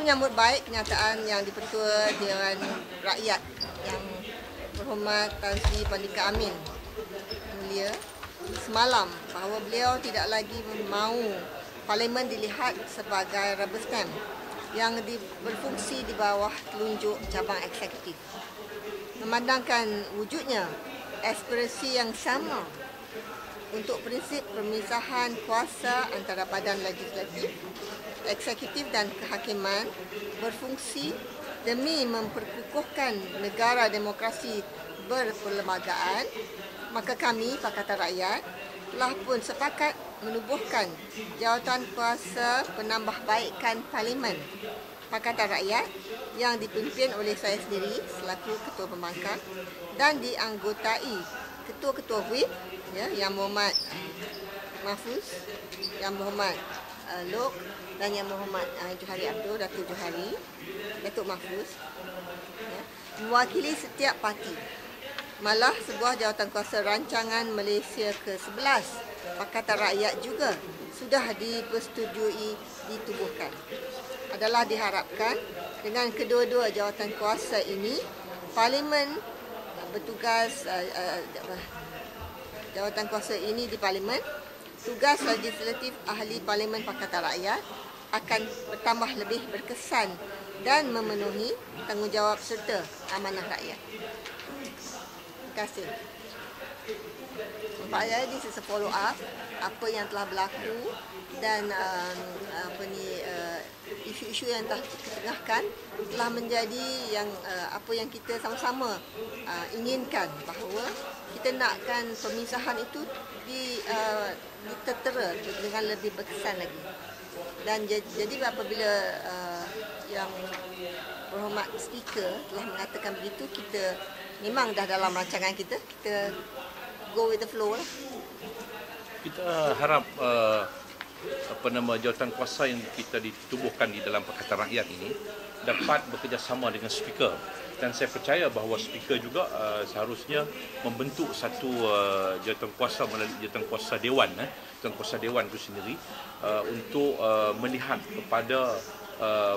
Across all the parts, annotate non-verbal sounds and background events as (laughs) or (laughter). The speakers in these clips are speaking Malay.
menyambut baik kenyataan yang dipertua Dewan Rakyat yang berhormat Tan Sri Pandika Amin mulia semalam bahawa beliau tidak lagi mahu parlimen dilihat sebagai rubber stamp yang di, berfungsi di bawah telunjuk cabang eksekutif. Memandangkan wujudnya aspirasi yang sama untuk prinsip pemisahan kuasa antara badan legislatif, eksekutif dan kehakiman berfungsi demi memperkukuhkan negara demokrasi berperlembagaan, maka kami Pakatan Rakyat telah pun sepakat menubuhkan jawatan kuasa penambahbaikan Parlimen Pakatan Rakyat yang dipimpin oleh saya sendiri selaku Ketua Pembangkang dan dianggotai Ketua-Ketua WIP ya, Yang Berhormat uh, Mahfuz, Yang Berhormat uh, Lok dan Yang Berhormat uh, Johari Abdul, Datuk Johari, Datuk Mahfuz ya, mewakili setiap parti. Malah sebuah jawatan kuasa rancangan Malaysia ke-11 Pakatan Rakyat juga sudah dipersetujui ditubuhkan. Adalah diharapkan dengan kedua-dua jawatan kuasa ini Parlimen bertugas uh, uh, jawatan kuasa ini di Parlimen, tugas legislatif ahli Parlimen Pakatan Rakyat akan bertambah lebih berkesan dan memenuhi tanggungjawab serta amanah rakyat. Terima kasih. Pak Ayah, this is a follow up apa yang telah berlaku dan um, uh, isu-isu yang telah ketengahkan telah menjadi yang uh, apa yang kita sama-sama uh, inginkan bahawa kita nakkan pemisahan itu di uh, ditetera dengan lebih berkesan lagi dan jadi apabila uh, yang berhormat speaker telah mengatakan begitu kita memang dah dalam rancangan kita kita go with the flow lah. Kita harap uh, apa nama jawatan kuasa yang kita ditubuhkan di dalam Pakatan Rakyat ini dapat bekerjasama dengan speaker dan saya percaya bahawa speaker juga uh, seharusnya membentuk satu uh, jawatan kuasa melalui jawatan kuasa dewan eh jawatan kuasa dewan itu sendiri uh, untuk uh, melihat kepada uh,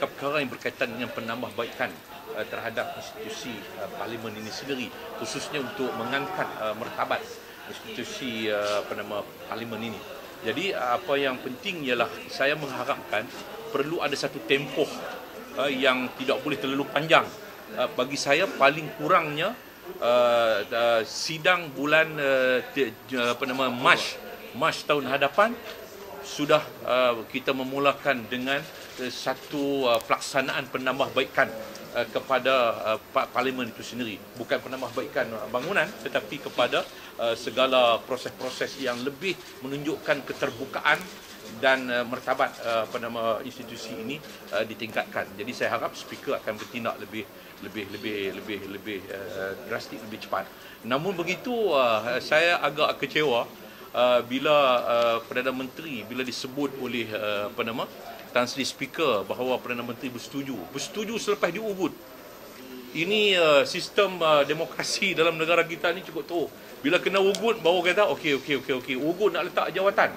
perkara yang berkaitan dengan penambahbaikan uh, terhadap institusi uh, parlimen ini sendiri khususnya untuk mengangkat uh, martabat institusi uh, apa nama parlimen ini. Jadi apa yang penting ialah saya mengharapkan perlu ada satu tempoh uh, yang tidak boleh terlalu panjang. Uh, bagi saya paling kurangnya uh, uh, sidang bulan uh, apa nama Mac Mac tahun hadapan sudah uh, kita memulakan dengan uh, satu uh, pelaksanaan penambahbaikan uh, kepada uh, parlimen itu sendiri bukan penambahbaikan uh, bangunan tetapi kepada uh, segala proses-proses yang lebih menunjukkan keterbukaan dan uh, martabat uh, apa nama institusi ini uh, ditingkatkan. Jadi saya harap speaker akan bertindak lebih lebih lebih lebih lebih uh, drastik lebih cepat. Namun begitu uh, saya agak kecewa uh, bila uh, Perdana Menteri bila disebut oleh uh, apa nama Tan Sri Speaker bahawa Perdana Menteri bersetuju. Bersetuju selepas diugut ini uh, sistem uh, demokrasi (laughs) dalam negara kita ni cukup teruk. Bila kena ugut baru kata okey okey okey okey ugut nak letak jawatan.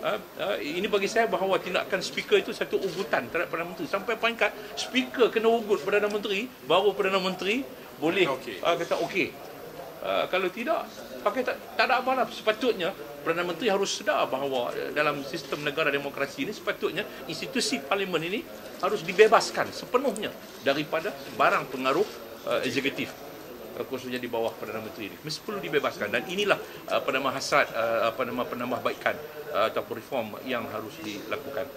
Uh, uh, ini bagi saya bahawa tindakan speaker itu satu ugutan terhadap Perdana Menteri. Sampai peringkat speaker kena ugut Perdana Menteri baru Perdana Menteri boleh okay. uh, kata okey uh, kalau tidak pakai tak, tak ada apa-apa sepatutnya Perdana Menteri harus sedar bahawa eh, dalam sistem negara demokrasi ini sepatutnya institusi parlimen ini harus dibebaskan sepenuhnya daripada barang pengaruh uh, eksekutif uh, khususnya di bawah Perdana Menteri ini. Mesti perlu dibebaskan. Dan inilah uh, apa nama hasrat uh, apa nama penambahbaikan uh, atau reform yang harus dilakukan